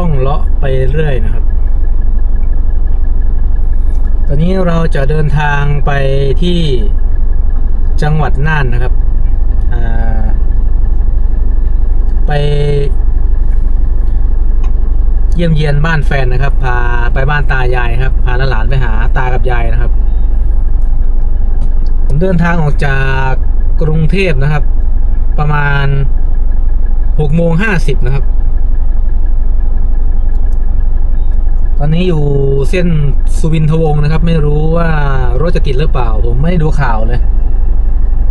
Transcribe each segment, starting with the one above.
ช่องเลาะไปเรื่อยนะครับ ตอนนี้เราจะเดินทางไปที่จังหวัดน่านนะครับอ่าไปเยี่ยมเยียนบ้านแฟนนะครับ พาไปบ้านตายายครับ พาหลานไปหาตากับยายนะครับ ผมเดินทางออกจากกรุงเทพนะครับ ประมาณหกโมงห้าสิบนะครับ ตอนนี้อยู่เส้นสุวินทวงศ์นะครับ ไม่รู้ว่ารถจะติดหรือเปล่า ผมไม่ได้ดูข่าวเลย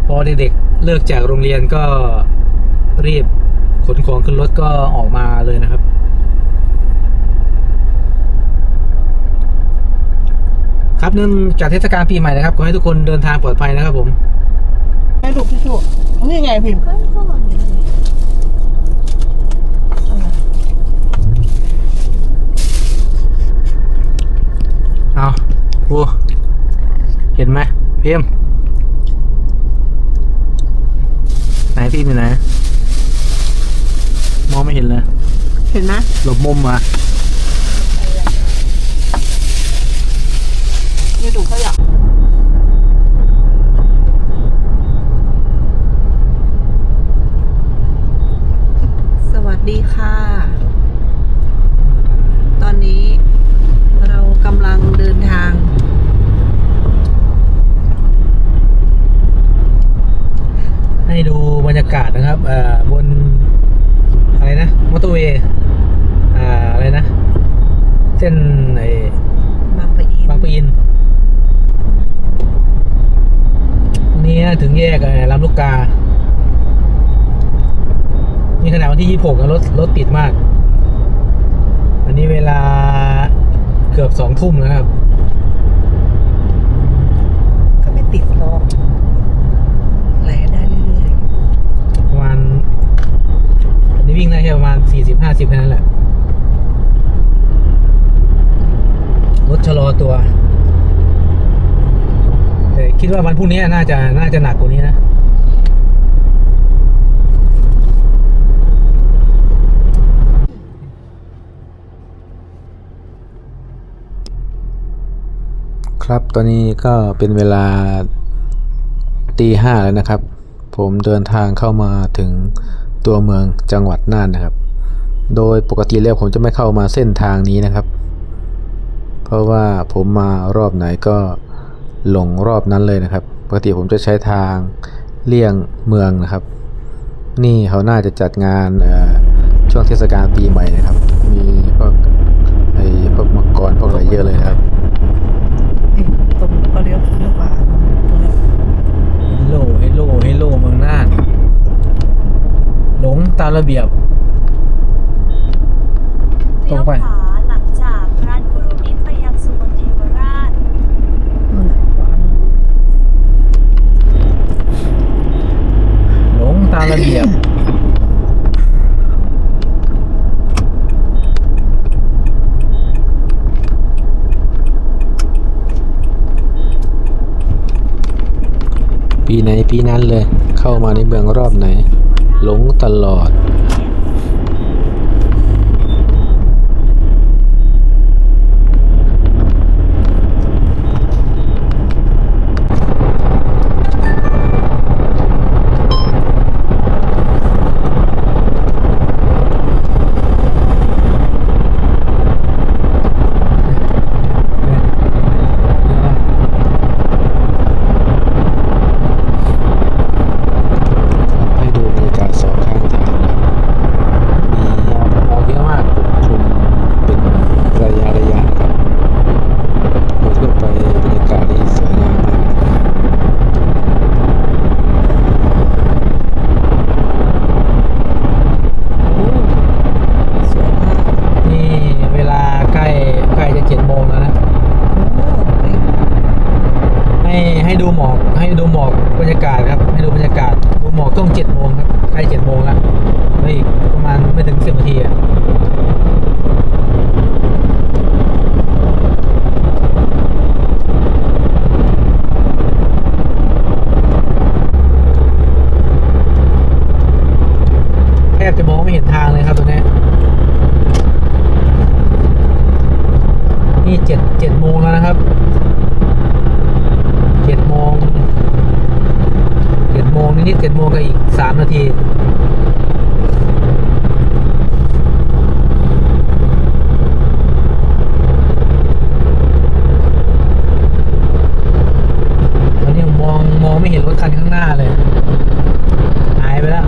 พอเด็กๆเลิกจากโรงเรียนก็รีบขนของขึ้นรถก็ออกมาเลยนะครับ ครับเนื่องจากเทศกาลปีใหม่นะครับขอให้ทุกคนเดินทางปลอดภัยนะครับผม ให้ถูกที่ถูกนี่ไงพิมพ์ ก็ก็วางอย่างนี้ เอา ปูเห็นไหมพิมพ์ไหนพิมพ์อยู่ไหนมองไม่เห็นเลย เห็นไหมหลบมุมอะ นี่ถูกเขาอยาก สวัสดีค่ะ ตอนนี้เรากำลังเดินทาง ให้ดูบรรยากาศนะครับเอ่อบน อะไรนะ มอเตอร์เวย์อ่า อะไรนะ เส้นไอ้ บางปะอิน บางปะอินวันนี้ถึงแย กเอ่อลำลูกกา นี่ขนาดวันที่ยี่หกรถรถติดมากวันนี้เวลาเกือบสองทุ่มแล้วนะครับก็ไม่ติดหรอกไหลได้เรื่อยประมาณวันนี้วิ่งได้แค่ประมาณสี่สิบห้าสิบแค่นั้นแหละรถชะลอตัวแต่ คิดว่าวันพรุ่งนี้น่าจะน่าจะหนักกว่านี้นะครับตอนนี้ก็เป็นเวลาตีห้าแล้วนะครับ ผมเดินทางเข้ามาถึงตัวเมืองจังหวัดน่านนะครับ โดยปกติแล้วผมจะไม่เข้ามาเส้นทางนี้นะครับ เพราะว่าผมมารอบไหนก็ ลงรอบนั้นเลยนะครับ ปกติผมจะใช้ทางเลี่ยงเมืองนะครับ นี่เขาน่าจะจัดงานช่วงเทศกาลปีใหม่นะครับ มีพวกไอ้พวกมังกรพวกอะไรเยอะเลยนะครับๆนี่ตรงก็เลี้ยวเลี้ยวขวาโลเฮโลเฮโลเมืองน่านหลงตามระเบียบ ตรงไป เลี้ยวขวาหลังจากร้านคุรุมิตรไปยังสุวรรณเทวราช นู่นน่ะขวานู่น หลงตามระเบียบ ปีไห นปีนั้นเลย เข้ามาในเมืองรอบไหน หลงตลอด ให้ดูหมอกให้ดูหมอกบรรยากาศครับ ให้ดูบรรยากาศ ดูหมอกช่วงเจ็ดโมงครับใกล้เจ็ดโมงแล้วไม่ประมาณไม่ถึงสิบนาทีอะแทบจะมองไม่เห็นทางเลยครับตัวนี้นี่เจ็ดเจ็ดโมงแล้วนะครับ มมองมองไม่เห็นรถคันข้างหน้าเลย หายไปแล้ว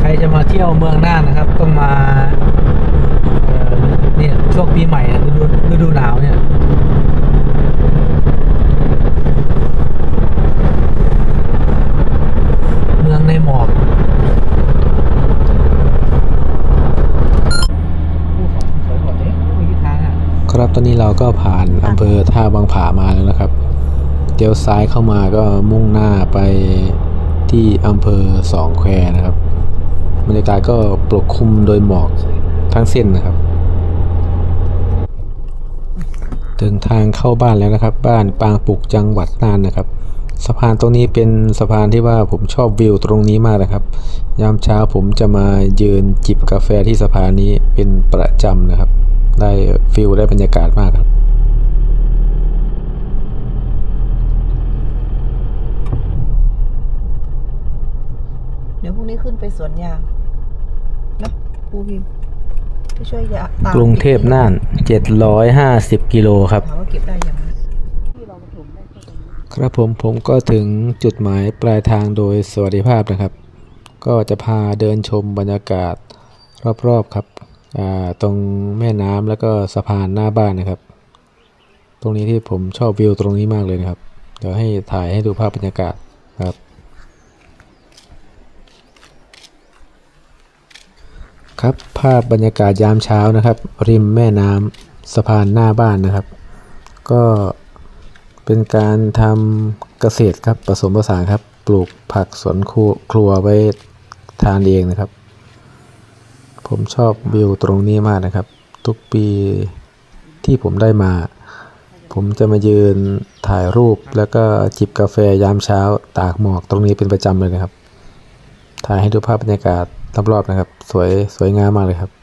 ใครจะมาเที่ยวเมืองน่านนะครับ ต้องมาเอ่อเนี่ยช่วงปีใหม่อะฤดูฤดูหนาวเนี่ย เมืองในหมอกครับ ตอนนี้เราก็ผ่านอำเภอท่าบางผามาแล้วนะครับเดี๋ยวซ้ายเข้ามาก็มุ่งหน้าไปที่อำเภอสองแควนะครับบรรยากาศก็ปกคลุมโดยหมอกทั้งเส้นนะครับถึงทางเข้าบ้านแล้วนะครับ บ้านปางปุกจังหวัดน่านนะครับ สะพานตรงนี้เป็นสะพานที่ว่าผมชอบวิวตรงนี้มากนะครับ ยามเช้าผมจะมายืนจิบกาแฟที่สะพานนี้เป็นประจำนะครับ ได้ฟิลได้บรรยากาศมากครับ เดี๋ยวพรุ่งนี้ขึ้นไปสวนยางนะครูพิมพ์ไปช่วยยาตามกรุงเทพน่าน750กิโลครับถามว่าเก็บได้ยังที่เราถมได้แค่ตรงนี้ครับผมผมก็ถึงจุดหมายปลายทางโดยสวัสดิภาพนะครับ ก็จะพาเดินชมบรรยากาศรอบๆครับอ่า ตรงแม่น้ำแล้วก็สะพานหน้าบ้านนะครับ ตรงนี้ที่ผมชอบวิวตรงนี้มากเลยนะครับ เดี๋ยวให้ถ่ายให้ดูภาพบรรยากาศครับ ครับภาพบรรยากาศยามเช้านะครับ ริมแม่น้ำสะพานหน้าบ้านนะครับ ก็เป็นการทำเกษตรครับผสมผสานครับ ปลูกผักสวนครัวครัวไว้ทานเองนะครับ ผมชอบวิวตรงนี้มากนะครับ ทุกปีที่ผมได้มา ผมจะมายืนถ่ายรูปแล้วก็จิบกาแฟยามเช้า ตากหมอกตรงนี้เป็นประจำเลยนะครับ ถ่ายให้ดูภาพบรรยากาศรอบๆนะครับ สวยสวยงามมากเลยครับครับ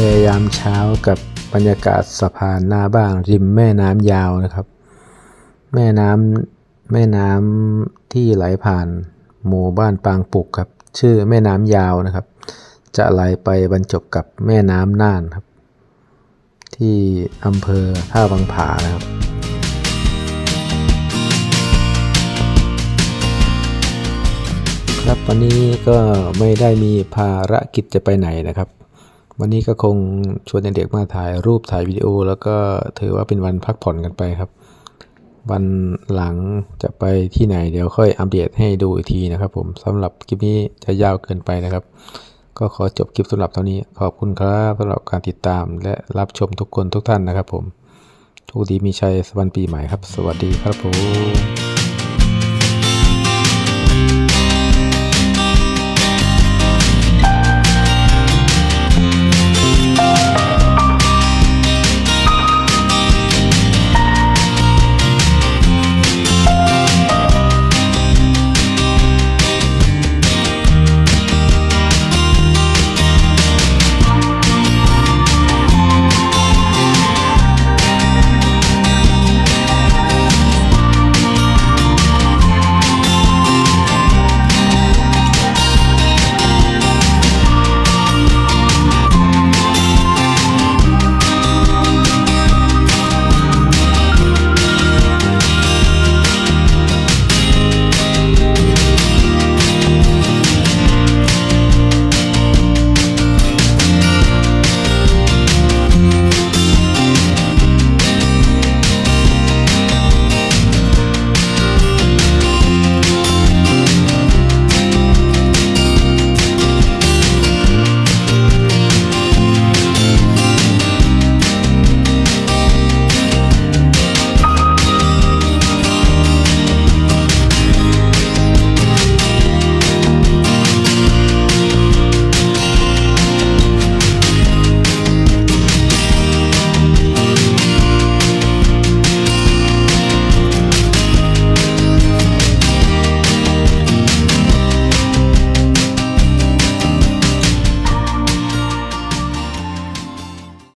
กาแยามเช้ากับบรรยากาศสะพานหน้าบ้านริมแม่น้ำยาวนะครับ แม่น้ำแม่น้ำที่ไหลผ่านหมู่บ้านปางปุกครับ ชื่อแม่น้ำยาวนะครับ จะไหลไปบรรจบกับแม่น้ำน่านครับ ที่อำเภอท่าบางผานะครับครับวันนี้ก็ไม่ได้มีภารกิจจะไปไหนนะครับ วันนี้ก็คงชวนเด็กๆมาถ่ายรูปถ่ายวิดีโอ แล้วก็ถือว่าเป็นวันพักผ่อนกันไปครับ วันหลังจะไปที่ไหนเดี๋ยวค่อยอัปเดตให้ดูอีกทีนะครับผมสำหรับคลิปนี้จะยาวเกินไปนะครับ ก็ขอจบคลิปสำหรับเท่านี้ ขอบคุณครับสำหรับการติดตามและรับชมทุกคนทุกท่านนะครับผมโชคดีมีชัยสวัสดีปีใหม่ครับ สวัสดีครับผม